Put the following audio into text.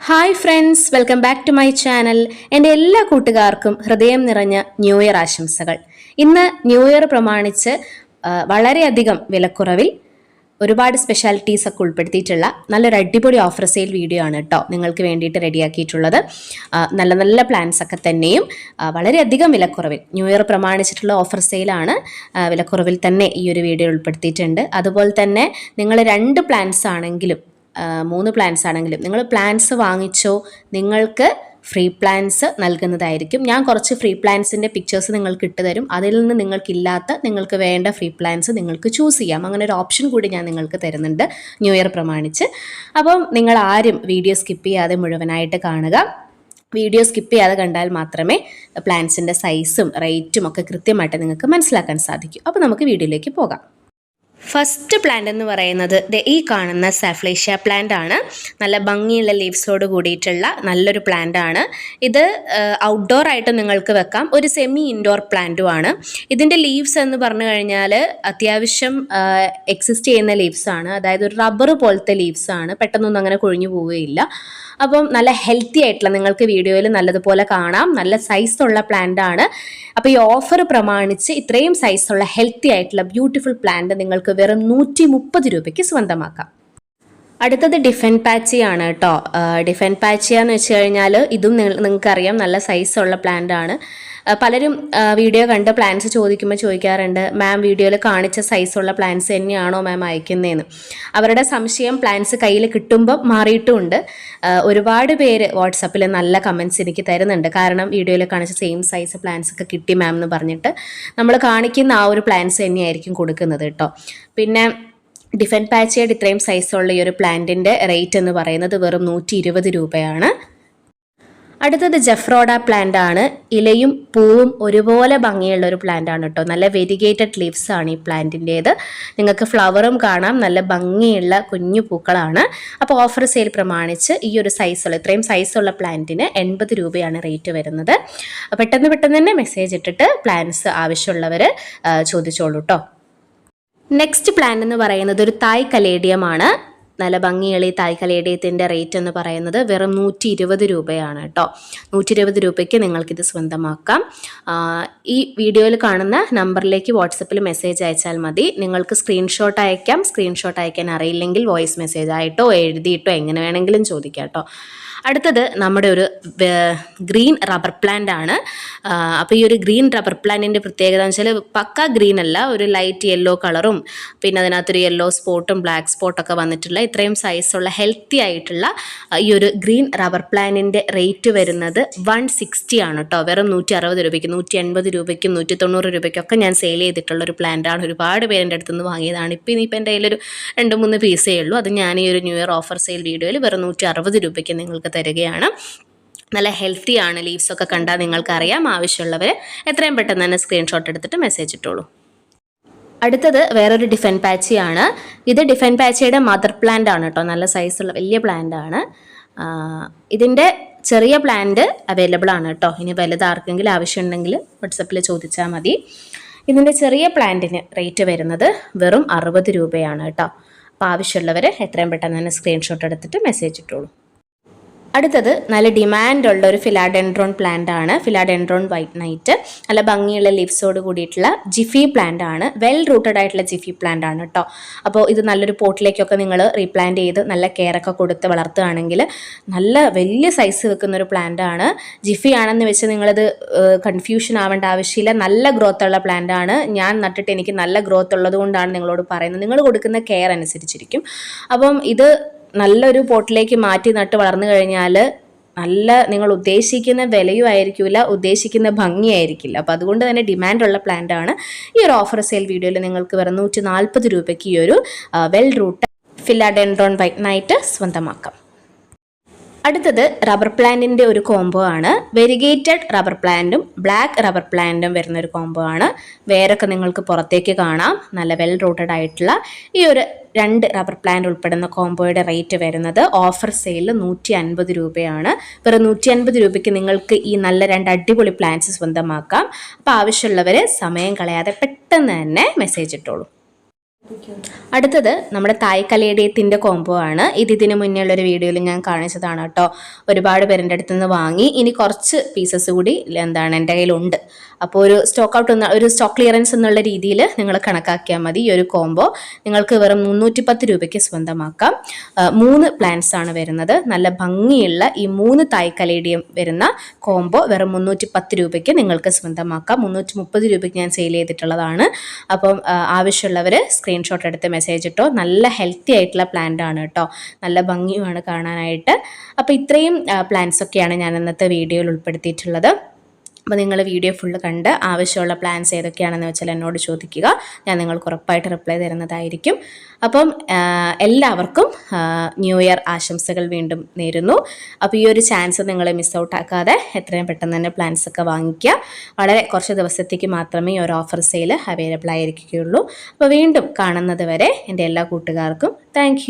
Hi friends welcome back to my channel. എന്റെ എല്ലാ കൂട്ടുകാർക്കും ഹൃദയം നിറഞ്ഞ ന്യൂ ഇയർ ആശംസകൾ. ഇന്ന് ന്യൂ ഇയർ പ്രമാണിച്ച് വളരെയധികം വിലക്കുറവിൽ ഒരുപാട് സ്പെഷ്യാലിറ്റീസ് ഒക്കെ ഉൾപ്പെടുത്തിയിട്ടുള്ള നല്ലൊരു അടിപൊളി ഓഫർ സെയിൽ വീഡിയോ ആണ് കേട്ടോ നിങ്ങൾക്ക് വേണ്ടിയിട്ട് റെഡിയാക്കിയിട്ടുള്ളത് നല്ല നല്ല പ്ലാൻസ് ഒക്കെ തന്നെയും വളരെയധികം വിലക്കുറവിൽ ന്യൂ ഇയർ പ്രമാണിച്ചിട്ടുള്ള ഓഫർ സെയിലാണ് വിലക്കുറവിൽ തന്നെ ഈ ഒരു വീഡിയോ ഉൾപ്പെടുത്തിയിട്ടുണ്ട്. അതുപോലെ തന്നെ നിങ്ങൾ രണ്ട് പ്ലാൻസ് ആണെങ്കിലും മൂന്ന് പ്ലാൻസ് ആണെങ്കിലും. നിങ്ങൾ പ്ലാൻസ് വാങ്ങിച്ചോ നിങ്ങൾക്ക് ഫ്രീ പ്ലാൻസ് നൽകുന്നതായിരിക്കും. ഞാൻ കുറച്ച് ഫ്രീ പ്ലാൻസിന്റെ പിക്ചേഴ്സ് നിങ്ങൾക്ക് ഇട്ട് തരും. അതിൽ നിന്ന് നിങ്ങൾക്കില്ലാത്ത നിങ്ങൾക്ക് വേണ്ട ഫ്രീ പ്ലാൻസ് നിങ്ങൾക്ക് ചൂസ് ചെയ്യാം. അങ്ങനെ ഒരു ഓപ്ഷൻ കൂടി ഞാൻ നിങ്ങൾക്ക് തരുന്നുണ്ട് ന്യൂ ഇയർ പ്രമാണിച്ച്. അപ്പം നിങ്ങൾ ആരും വീഡിയോ സ്കിപ്പ് ചെയ്യാതെ മുഴുവനായിട്ട് കാണുക. വീഡിയോ സ്കിപ്പ് ചെയ്യാതെ കണ്ടാൽ മാത്രമേ പ്ലാൻസിന്റെ സൈസും റേറ്റും ഒക്കെ കൃത്യമായിട്ട് നിങ്ങൾക്ക് മനസ്സിലാക്കാൻ സാധിക്കൂ. അപ്പോൾ നമുക്ക് വീഡിയോയിലേക്ക് പോകാം. ഫസ്റ്റ് പ്ലാന്റ് എന്ന് പറയുന്നത് ഈ കാണുന്ന സാഫ്ലേഷ്യ പ്ലാന്റ് ആണ്. നല്ല ഭംഗിയുള്ള ലീവ്സോട് കൂടിയിട്ടുള്ള നല്ലൊരു പ്ലാന്റ് ആണ്. ഇത് ഔട്ട്ഡോർ ആയിട്ട് നിങ്ങൾക്ക് വെക്കാം. ഒരു സെമി ഇൻഡോർ പ്ലാന്റും ആണ്. ഇതിന്റെ ലീവ്സ് എന്ന് പറഞ്ഞു കഴിഞ്ഞാൽ അത്യാവശ്യം എക്സിസ്റ്റ് ചെയ്യുന്ന ലീവ്സ് ആണ്. അതായത് ഒരു റബ്ബർ പോലത്തെ ലീവ്സ് ആണ്. പെട്ടെന്നൊന്നും അങ്ങനെ കൊഴിഞ്ഞു പോവുകയില്ല. അപ്പം നല്ല ഹെൽത്തി ആയിട്ടുള്ള നിങ്ങൾക്ക് വീഡിയോയിൽ നല്ലതുപോലെ കാണാം. നല്ല സൈസുള്ള പ്ലാന്റ് ആണ്. അപ്പോൾ ഈ ഓഫർ പ്രമാണിച്ച് ഇത്രയും സൈസുള്ള ഹെൽത്തി ആയിട്ടുള്ള ബ്യൂട്ടിഫുൾ പ്ലാന്റ് നിങ്ങൾക്ക് വെറും നൂറ്റി മുപ്പത് രൂപയ്ക്ക് സ്വന്തമാക്കാം. അടുത്തത് ഡിഫൻ പാച്ചിയാണ് കേട്ടോ ഡിഫൻ പാച്ചിയാന്ന് വെച്ച് കഴിഞ്ഞാൽ ഇതും നിങ്ങൾക്കറിയാം നല്ല സൈസുള്ള പ്ലാന്റ് ആണ്. പലരും വീഡിയോ കണ്ട് പ്ലാൻസ് ചോദിക്കുമ്പോൾ ചോദിക്കാറുണ്ട് മാം വീഡിയോയിൽ കാണിച്ച സൈസുള്ള പ്ലാൻസ് തന്നെയാണോ മാം അയക്കുന്നതെന്ന് അവരുടെ സംശയം പ്ലാൻസ് കയ്യിൽ കിട്ടുമ്പോൾ മാറിയിട്ടുമുണ്ട് ഒരുപാട് പേര് വാട്സപ്പിൽ നല്ല കമൻസ് എനിക്ക് തരുന്നുണ്ട്. കാരണം വീഡിയോയിൽ കാണിച്ച സെയിം സൈസ് പ്ലാൻസ് ഒക്കെ കിട്ടി മാം എന്ന് പറഞ്ഞിട്ട് നമ്മൾ കാണിക്കുന്ന ആ ഒരു പ്ലാൻസ് തന്നെയായിരിക്കും കൊടുക്കുന്നത് കേട്ടോ പിന്നെ ഡിഫൻ പാച്ചയുടെ ഇത്രയും സൈസുള്ള ഈ ഒരു പ്ലാന്റിന്റെ റേറ്റ് എന്ന് പറയുന്നത് വെറും നൂറ്റി രൂപയാണ്. അടുത്തത് ജഫ്രോഡ പ്ലാന്റ് ആണ്. ഇലയും പൂവും ഒരുപോലെ ഭംഗിയുള്ള ഒരു പ്ലാന്റ് ആണ് കേട്ടോ നല്ല വെരിഗേറ്റഡ് ലീവ്സ് ആണ് ഈ പ്ലാന്റിന്റേത് നിങ്ങൾക്ക് ഫ്ലവറും കാണാം. നല്ല ഭംഗിയുള്ള കുഞ്ഞു പൂക്കളാണ്. അപ്പോൾ ഓഫർ സെയിൽ പ്രമാണിച്ച് ഈ ഒരു സൈസുള്ള ഇത്രയും സൈസുള്ള പ്ലാന്റിന് എൺപത് രൂപയാണ് റേറ്റ് വരുന്നത്. പെട്ടെന്ന് പെട്ടെന്ന് തന്നെ മെസ്സേജ് ഇട്ടിട്ട് പ്ലാന്റ്സ് ആവശ്യമുള്ളവർ ചോദിച്ചോളൂ കേട്ടോ നെക്സ്റ്റ് പ്ലാന്റ് എന്ന് പറയുന്നത് ഒരു തായ് കലേഡിയമാണ് നല്ല ഭംഗിയുള്ള ഈ തായ്ക്കലേടയത്തിന്റെ റേറ്റ് എന്ന് പറയുന്നത് വെറും നൂറ്റി ഇരുപത് രൂപയാണ് കേട്ടോ. നൂറ്റി ഇരുപത് രൂപയ്ക്ക് നിങ്ങൾക്കിത് സ്വന്തമാക്കാം. ഈ വീഡിയോയിൽ കാണുന്ന നമ്പറിലേക്ക് വാട്സപ്പിൽ മെസ്സേജ് അയച്ചാൽ മതി. നിങ്ങൾക്ക് സ്ക്രീൻഷോട്ട് അയക്കാം. സ്ക്രീൻഷോട്ട് അയക്കാൻ അറിയില്ലെങ്കിൽ വോയിസ് മെസ്സേജ് ആയിട്ടോ എഴുതിയിട്ടോ എങ്ങനെ വേണമെങ്കിലും ചോദിക്കാം കേട്ടോ. അടുത്തത് നമ്മുടെ ഒരു ഗ്രീൻ റബ്ബർ പ്ലാന്റ് ആണ്. അപ്പോൾ ഈ ഒരു ഗ്രീൻ റബ്ബർ പ്ലാന്റിന്റെ പ്രത്യേകത എന്ന് വെച്ചാൽ പക്ക ഗ്രീൻ അല്ല. ഒരു ലൈറ്റ് യെല്ലോ കളറും പിന്നെ അതിനകത്തൊരു യെല്ലോ സ്പോട്ടും ബ്ലാക്ക് സ്പോട്ടൊക്കെ വന്നിട്ടുള്ള ഇത്രയും സൈസുള്ള ഹെൽത്തി ആയിട്ടുള്ള ഈ ഒരു ഗ്രീൻ റബ്ബർ പ്ലാന്റിന്റെ റേറ്റ് വരുന്നത് വൺ സിക്സ്റ്റി ആണ് കേട്ടോ വെറും നൂറ്റി അറുപത് രൂപയ്ക്ക് നൂറ്റി എൺപത് രൂപയ്ക്കും നൂറ്റി തൊണ്ണൂറ് രൂപയ്ക്കൊക്കെ ഞാൻ സെയിൽ ചെയ്തിട്ടുള്ള ഒരു പ്ലാന്റാണ് ഒരുപാട് പേരെന്റെ അടുത്ത് നിന്ന് വാങ്ങിയതാണ്. ഇപ്പോൾ ഇനിയിപ്പോൾ എന്റെ കയ്യിലൊരു രണ്ട് മൂന്ന് പീസേ ഉള്ളൂ. അത് ഞാൻ ഈ ഒരു ന്യൂ ഇയർ ഓഫർ സെയിൽ വീഡിയോയിൽ വെറും നൂറ്റി അറുപത് രൂപയ്ക്ക് നിങ്ങൾക്ക് തരികയാണ്. നല്ല ഹെൽത്തി ആണ്. ലീവ്സ് ഒക്കെ കണ്ടാൽ നിങ്ങൾക്കറിയാം. ആവശ്യമുള്ളവർ എത്രയും പെട്ടെന്ന് തന്നെ സ്ക്രീൻഷോട്ട് എടുത്തിട്ട് മെസ്സേജ് ഇട്ടോളൂ. അടുത്തത് വേറൊരു ഡിഫൻ പാച്ചിയാണ്. ഇത് ഡിഫൻ പാച്ചിയുടെ മദർ പ്ലാന്റ് ആണ് കേട്ടോ. നല്ല സൈസുള്ള വലിയ പ്ലാന്റ് ആണ്. ഇതിന്റെ ചെറിയ പ്ലാന്റ് അവൈലബിൾ ആണ് കേട്ടോ. ഇനി വലുത് ആർക്കെങ്കിലും ആവശ്യമുണ്ടെങ്കിൽ വാട്സപ്പിൽ ചോദിച്ചാൽ മതി. ഇതിന്റെ ചെറിയ പ്ലാന്റിന് റേറ്റ് വരുന്നത് വെറും അറുപത് രൂപയാണ് കേട്ടോ. അപ്പോൾ ആവശ്യമുള്ളവർ എത്രയും പെട്ടെന്ന് തന്നെ സ്ക്രീൻഷോട്ട് എടുത്തിട്ട് മെസ്സേജ് ഇട്ടോളൂ. അടുത്തത് നല്ല ഡിമാൻഡുള്ള ഒരു ഫിലാഡെൻഡ്രോൺ പ്ലാന്റ് ആണ്. ഫിലാഡെൻഡ്രോൺ വൈറ്റ് നൈറ്റ് നല്ല ഭംഗിയുള്ള ലീവ്സോട് കൂടിയിട്ടുള്ള ജിഫി പ്ലാന്റ് ആണ്. വെൽ റൂട്ടഡ് ആയിട്ടുള്ള ജിഫി പ്ലാന്റ് ആണ് കേട്ടോ അപ്പോൾ ഇത് നല്ലൊരു പോട്ടിലേക്കൊക്കെ നിങ്ങൾ റീപ്ലാന്റ് ചെയ്ത് നല്ല കെയർ ഒക്കെ കൊടുത്ത് വളർത്തുകയാണെങ്കിൽ നല്ല വലിയ സൈസ് വെക്കുന്ന ഒരു പ്ലാന്റ് ആണ്. ജിഫി ആണെന്ന് വെച്ച് നിങ്ങളത് കൺഫ്യൂഷൻ ആവേണ്ട ആവശ്യമില്ല. നല്ല ഗ്രോത്ത് ഉള്ള പ്ലാന്റ് ആണ്. ഞാൻ നട്ടിട്ട് എനിക്ക് നല്ല ഗ്രോത്ത് ഉള്ളത് കൊണ്ടാണ് നിങ്ങളോട് പറയുന്നത്. നിങ്ങൾ കൊടുക്കുന്ന കെയർ അനുസരിച്ചിരിക്കും. അപ്പം ഇത് നല്ലൊരു പോട്ടിലേക്ക് മാറ്റി നട്ട് വളർന്നു കഴിഞ്ഞാൽ നല്ല നിങ്ങൾ ഉദ്ദേശിക്കുന്ന വിലയും ആയിരിക്കില്ല ഉദ്ദേശിക്കുന്ന ഭംഗിയായിരിക്കില്ല. അപ്പോൾ അതുകൊണ്ട് തന്നെ ഡിമാൻഡുള്ള പ്ലാന്റ് ആണ് ഈ ഒരു ഓഫർ സെയിൽ വീഡിയോയിൽ നിങ്ങൾക്ക് വെറും നൂറ്റി നാൽപ്പത് രൂപയ്ക്ക് ഈ ഒരു well root philodendron white knight സ്വന്തമാക്കാം. അടുത്തത് റബ്ബർ പ്ലാന്റിന്റെ ഒരു കോംബോ ആണ്. വെരിഗേറ്റഡ് റബ്ബർ പ്ലാന്റും ബ്ലാക്ക് റബ്ബർ പ്ലാന്റും വരുന്ന ഒരു കോംബോ ആണ്. വേരൊക്കെ നിങ്ങൾക്ക് പുറത്തേക്ക് കാണാം. നല്ല വെൽ റൂട്ടഡ് ആയിട്ടുള്ള ഈ ഒരു രണ്ട് റബ്ബർ പ്ലാന്റ് ഉൾപ്പെടുന്ന കോംബോയുടെ റേറ്റ് വരുന്നത് ഓഫർ സെയിലിൽ നൂറ്റി അൻപത് രൂപയാണ്. വെറും നൂറ്റി അൻപത് രൂപയ്ക്ക് നിങ്ങൾക്ക് ഈ നല്ല രണ്ട് അടിപൊളി പ്ലാന്റ്സ് സ്വന്തമാക്കാം. അപ്പോൾ ആവശ്യമുള്ളവർ സമയം കളയാതെ പെട്ടെന്ന് തന്നെ മെസ്സേജ് ഇട്ടോളൂ. അടുത്തത് നമ്മുടെ തായ് കലേഡിയത്തിന്റെ കോംബോ ആണ്. ഇത് ഇതിന് മുന്നേ ഉള്ളൊരു വീഡിയോയിൽ ഞാൻ കാണിച്ചതാണ് കേട്ടോ. ഒരുപാട് പേരിന്റെ അടുത്ത് നിന്ന് വാങ്ങി. ഇനി കുറച്ച് പീസസ് കൂടി എന്താണ് എന്റെ കയ്യിലുണ്ട്. അപ്പോൾ ഒരു സ്റ്റോക്ക് ഔട്ട് എന്ന ഒരു സ്റ്റോക്ക് ക്ലിയറൻസ് എന്നുള്ള രീതിയിൽ നിങ്ങൾ കണക്കാക്കിയാൽ മതി ഈ ഒരു കോംബോ നിങ്ങൾക്ക് വെറും മുന്നൂറ്റി പത്ത് രൂപയ്ക്ക് സ്വന്തമാക്കാം. മൂന്ന് പ്ലാന്റ്സ് ആണ് വരുന്നത്. നല്ല ഭംഗിയുള്ള ഈ മൂന്ന് തായ് കലേഡിയം വരുന്ന കോംബോ വെറും മുന്നൂറ്റി പത്ത് രൂപയ്ക്ക് നിങ്ങൾക്ക് സ്വന്തമാക്കാം. മുന്നൂറ്റി മുപ്പത് രൂപയ്ക്ക് ഞാൻ സെയിൽ ചെയ്തിട്ടുള്ളതാണ്. അപ്പം ആവശ്യമുള്ളവർ ആവശ്യമുള്ളവർ സ്ക്രീൻഷോട്ട് എടുത്ത് മെസ്സേജ് ഇട്ടോ. നല്ല ഹെൽത്തി ആയിട്ടുള്ള പ്ലാന്റ് ആണ് കേട്ടോ നല്ല ഭംഗിയുമാണ് കാണാനായിട്ട്. അപ്പോൾ ഇത്രയും പ്ലാന്റ്സ് ഒക്കെയാണ് ഞാൻ ഇന്നത്തെ വീഡിയോയിൽ ഉൾപ്പെടുത്തിയിട്ടുള്ളത്. അപ്പോൾ നിങ്ങൾ വീഡിയോ ഫുള്ള് കണ്ട് ആവശ്യമുള്ള പ്ലാൻസ് ഏതൊക്കെയാണെന്ന് വെച്ചാൽ എന്നോട് ചോദിക്കുക. ഞാൻ നിങ്ങൾക്ക് ഉറപ്പായിട്ട് റിപ്ലൈ തരുന്നതായിരിക്കും. അപ്പം എല്ലാവർക്കും ന്യൂ ഇയർ ആശംസകൾ വീണ്ടും നേരുന്നു. അപ്പോൾ ഈ ഒരു ചാൻസ് നിങ്ങൾ മിസ് ഔട്ട് ആക്കാതെ എത്രയും പെട്ടെന്ന് തന്നെ പ്ലാൻസ് ഒക്കെ വാങ്ങിക്കുക. വളരെ കുറച്ച് ദിവസത്തേക്ക് മാത്രമേ ഈ ഒരു ഓഫർ സെയിൽ അവൈലബിൾ ആയിരിക്കുകയുള്ളൂ. അപ്പോൾ വീണ്ടും കാണുന്നത് വരെ എന്റെ എല്ലാ കൂട്ടുകാർക്കും താങ്ക്